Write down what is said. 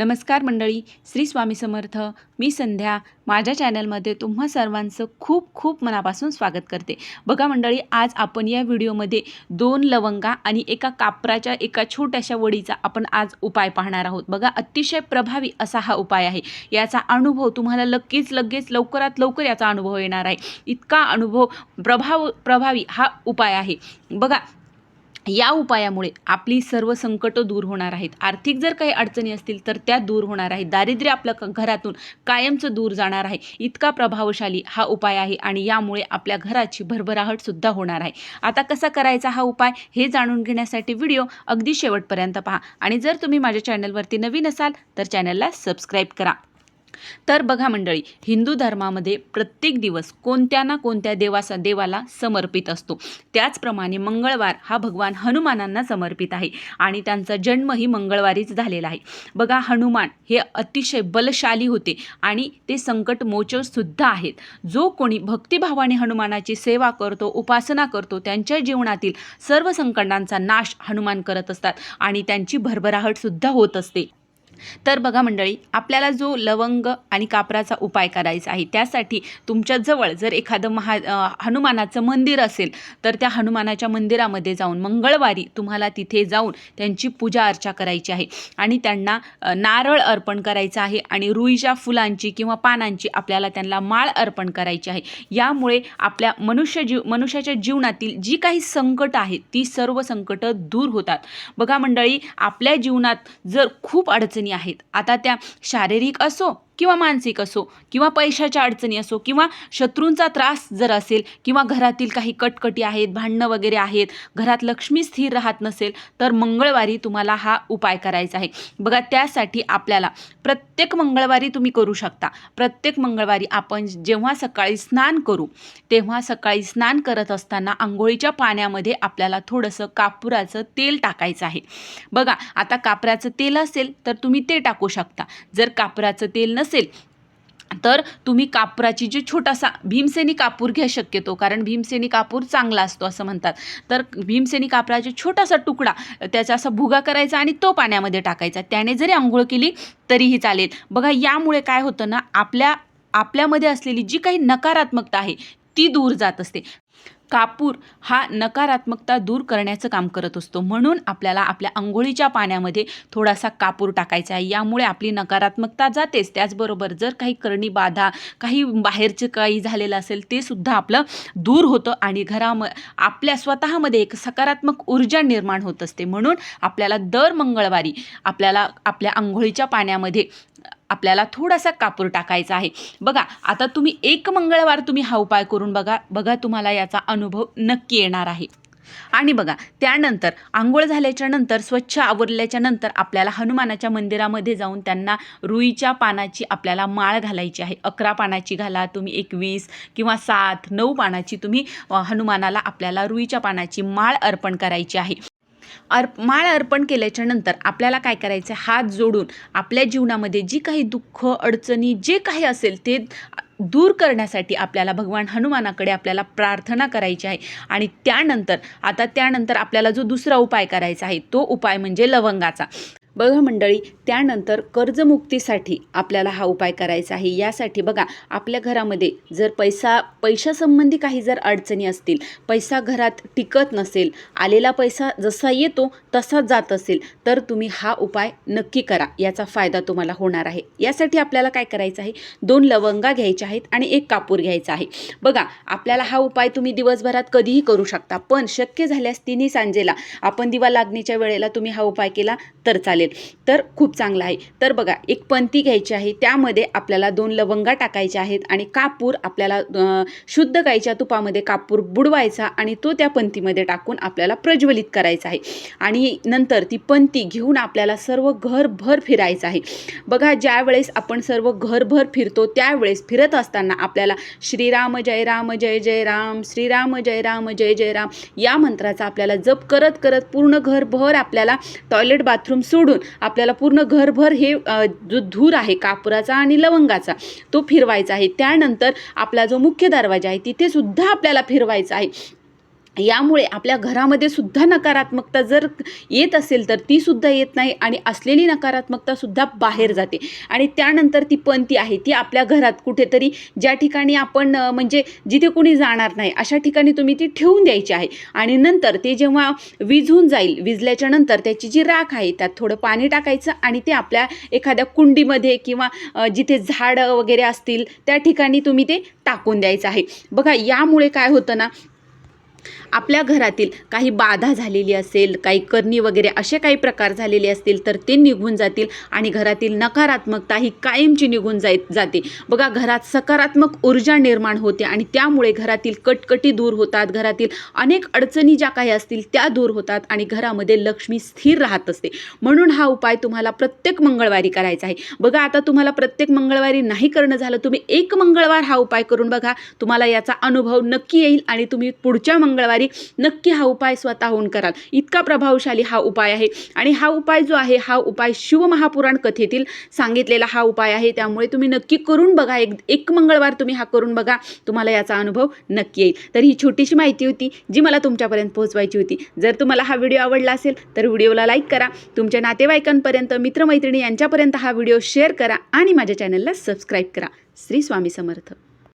नमस्कार मंडळी श्री स्वामी समर्थ. मी संध्या. माझ्या चॅनलमध्ये तुम्हा सर्वांचं खूप खूप मनापासून स्वागत करते. बघा मंडळी आज आपण या व्हिडिओमध्ये दोन लवंगा आणि एका कापराच्या एका छोट्याशा वडीचा आपण आज उपाय पाहणार आहोत. बघा अतिशय प्रभावी असा हा उपाय आहे. याचा अनुभव तुम्हाला लगेच लगेच लवकरात लवकर याचा अनुभव येणार आहे. इतका अनुभव प्रभाव प्रभावी हा उपाय आहे. बघा या उपायामुळे आपली सर्व संकटं दूर होणार आहेत. आर्थिक जर काही अडचणी असतील तर त्या दूर होणार आहेत. दारिद्र्य आपल्या क- घरातून कायमचं दूर जाणार आहे. इतका प्रभावशाली हा उपाय आहे आणि यामुळे आपल्या घराची भरभराहट सुद्धा होणार आहे. आता कसा करायचा हा उपाय हे जाणून घेण्यासाठी व्हिडिओ अगदी शेवटपर्यंत पहा. आणि जर तुम्ही माझ्या चॅनलवरती नवीन असाल तर चॅनलला सबस्क्राईब करा. तर बघा मंडळी हिंदू धर्मामध्ये प्रत्येक दिवस कोणत्या ना कोणत्या देवासा देवाला समर्पित असतो. त्याचप्रमाणे मंगळवार हा भगवान हनुमानांना समर्पित आहे आणि त्यांचा जन्मही मंगळवारीच झालेला आहे. बघा हनुमान हे अतिशय बलशाली होते आणि ते संकट सुद्धा आहेत. जो कोणी भक्तिभावाने हनुमानाची सेवा करतो उपासना करतो त्यांच्या जीवनातील सर्व संकटांचा नाश हनुमान करत असतात आणि त्यांची भरभराहट सुद्धा होत असते. तर बघा मंडळी आपल्याला जो लवंग आणि कापराचा उपाय करायचा आहे त्यासाठी तुमच्याजवळ जर एखादं महा हनुमानाचं मंदिर असेल तर त्या हनुमानाच्या मंदिरामध्ये जाऊन मंगळवारी तुम्हाला तिथे जाऊन त्यांची पूजा अर्चा करायची आहे. आणि त्यांना नारळ अर्पण करायचं आहे आणि रुईच्या फुलांची किंवा पानांची आपल्याला त्यांना माळ अर्पण करायची आहे. यामुळे आपल्या मनुष्य जीव मनुष्याच्या जीवनातील जी काही संकट आहेत ती सर्व संकटं दूर होतात. बघा मंडळी आपल्या जीवनात जर खूप अडचणी आहेत. आता त्या शारीरिक असो किंवा मानसिक असो किंवा पैशाच्या अडचणी असो किंवा शत्रूंचा त्रास जर असेल किंवा घरातील काही कटकटी आहेत भांडणं वगैरे आहेत घरात लक्ष्मी स्थिर राहत नसेल तर मंगळवारी तुम्हाला हा उपाय करायचा आहे. बघा त्यासाठी आपल्याला प्रत्येक मंगळवारी तुम्ही करू शकता. प्रत्येक मंगळवारी आपण जेव्हा सकाळी स्नान करू तेव्हा सकाळी स्नान करत असताना आंघोळीच्या पाण्यामध्ये आपल्याला थोडंसं कापुराचं तेल टाकायचं आहे. बघा आता कापराचं तेल असेल तर तुम्ही ते टाकू शकता. जर कापराचं तेल नसेल तर तुम्ही कापराची जे छोटासा भीमसेनी कापूर घ्या शक्यतो कारण भीमसेनी कापूर चांगला असतो असं म्हणतात. तर भीमसेनी कापराचा छोटासा तुकडा त्याचा असा भुगा करायचा आणि तो पाण्यामध्ये टाकायचा. त्याने जरी आंघोळ केली तरीही चालेल. बघा यामुळे काय होतं ना आपल्या आपल्यामध्ये असलेली जी काही नकारात्मकता आहे ती दूर जात असते. कापूर हा नकारात्मकता दूर करण्याचं काम करत असतो. म्हणून आपल्याला आपल्या आंघोळीच्या पाण्यामध्ये थोडासा कापूर टाकायचा आहे. यामुळे आपली नकारात्मकता जातेच. त्याचबरोबर जर काही करणी बाधा काही बाहेरचं काही झालेलं असेल ते सुद्धा आपलं दूर होतं आणि घराम आपल्या स्वतःमध्ये एक सकारात्मक ऊर्जा निर्माण होत असते. म्हणून आपल्याला दर मंगळवारी आपल्याला आपल्या आंघोळीच्या पाण्यामध्ये आपल्याला थोडासा कापूर टाकायचा आहे. बघा आता तुम्ही एक मंगळवार तुम्ही हा उपाय करून बघा बघा तुम्हाला याचा अनुभव नक्की येणार आहे. आणि बघा त्यानंतर आंघोळ झाल्याच्यानंतर स्वच्छ आवरल्याच्या नंतर आपल्याला हनुमानाच्या मंदिरामध्ये जाऊन त्यांना रुईच्या पानाची आपल्याला माळ घालायची आहे. अकरा पानाची घाला तुम्ही एकवीस किंवा सात नऊ पानाची तुम्ही हनुमानाला आपल्याला रुईच्या पानाची माळ अर्पण करायची आहे. अर्प माळ अर्पण केल्याच्यानंतर आपल्याला काय करायचं? आहे हात जोडून आपल्या जीवनामध्ये जी काही दुःख अडचणी जे काही असेल ते दूर करण्यासाठी आपल्याला भगवान हनुमानाकडे आपल्याला प्रार्थना करायची आहे. आणि त्यानंतर आता त्यानंतर आपल्याला जो दुसरा उपाय करायचा आहे तो उपाय म्हणजे लवंगाचा. बघा मंडळी त्यानंतर कर्जमुक्तीसाठी आपल्याला हा उपाय करायचा आहे. यासाठी बघा आपल्या घरामध्ये जर पैसा पैशासंबंधी काही जर अडचणी असतील पैसा घरात टिकत नसेल आलेला पैसा जसा येतो तसा जात असेल तर तुम्ही हा उपाय नक्की करा. याचा फायदा तुम्हाला होणार आहे. यासाठी आपल्याला काय करायचं आहे? दोन लवंगा घ्यायच्या आहेत आणि एक कापूर घ्यायचा आहे. बघा आपल्याला हा उपाय तुम्ही दिवसभरात कधीही करू शकता पण शक्य झाल्यास तिन्ही सांजेला आपण दिवा लागणीच्या वेळेला तुम्ही हा उपाय केला तर चालेल. तर खूप चांगला आहे. तर बघा एक पंती घ्यायची आहे त्यामध्ये आपल्याला दोन लवंगा टाकायच्या आहेत आणि कापूर आपल्याला शुद्ध गाईच्या तुपामध्ये कापूर बुडवायचा आणि तो त्या पंतीमध्ये टाकून आपल्याला प्रज्वलित करायचा आहे. आणि नंतर ती पंती घेऊन आपल्याला सर्व घरभर फिरायचं आहे. बघा ज्या वेळेस आपण सर्व घरभर फिरतो त्यावेळेस फिरत असताना आपल्याला श्रीराम जय राम जय जय राम श्रीराम जय राम जय जय राम या मंत्राचा आपल्याला जप करत करत पूर्ण घरभर आपल्याला टॉयलेट बाथरूम सोडून आपल्याला पूर्ण घरभर हे जो धूर आहे कापुराचा आणि लवंगाचा तो फिरवायचा आहे. त्यानंतर आपला जो मुख्य दरवाजा आहे तिथे सुद्धा आपल्याला फिरवायचा आहे. यामुळे आपल्या घरामध्ये सुद्धा नकारात्मकता जर येत असेल तर ती सुद्धा येत नाही आणि असलेली नकारात्मकता सुद्धा बाहेर जाते. आणि त्यानंतर ती पंथी आहे ती आपल्या घरात कुठेतरी ज्या ठिकाणी आपण म्हणजे जिथे कोणी जाणार नाही अशा ठिकाणी तुम्ही ती ठेवून द्यायची आहे. आणि नंतर ते जेव्हा विझून जाईल विजल्याच्या नंतर त्याची जी राख आहे त्यात थोडं पाणी टाकायचं आणि ते आपल्या एखाद्या कुंडीमध्ये किंवा जिथे झाडं वगैरे असतील त्या ठिकाणी तुम्ही ते टाकून द्यायचं आहे. बघा यामुळे काय होतं ना आपल्या घरातील काही बाधा झालेली असेल काही करणी वगैरे असे काही प्रकार झालेले असतील तर ते निघून जातील आणि घरातील नकारात्मकता ही कायमची निघून जाय जाते. बघा घरात सकारात्मक ऊर्जा निर्माण होते आणि त्यामुळे घरातील कटकटी दूर होतात. घरातील अनेक अडचणी ज्या काही असतील त्या दूर होतात आणि घरामध्ये लक्ष्मी स्थिर राहत असते. म्हणून हा उपाय तुम्हाला प्रत्येक मंगळवारी करायचा आहे. बघा आता तुम्हाला प्रत्येक मंगळवारी नाही करणं झालं तुम्ही एक मंगळवार हा उपाय करून बघा. तुम्हाला याचा अनुभव नक्की येईल आणि तुम्ही पुढच्या मंगळवारी नक्की हा उपाय स्वतःहून कराल. इतका प्रभावशाली हा उपाय आहे. आणि हा उपाय जो आहे हा उपाय शिवमहापुराण कथेतील सांगितलेला हा उपाय आहे. त्यामुळे तुम्ही नक्की करून बघा. एक एक मंगळवार तुम्ही हा करून बघा. तुम्हाला याचा अनुभव नक्की येईल. तर ही छोटीशी माहिती होती जी मला तुमच्यापर्यंत पोहोचवायची होती. जर तुम्हाला हा व्हिडिओ आवडला असेल तर व्हिडिओला लाईक करा. तुमच्या नातेवाईकांपर्यंत मित्रमैत्रिणी यांच्यापर्यंत हा व्हिडिओ शेअर करा. आणि माझ्या चॅनलला सबस्क्राईब करा. श्री स्वामी समर्थ.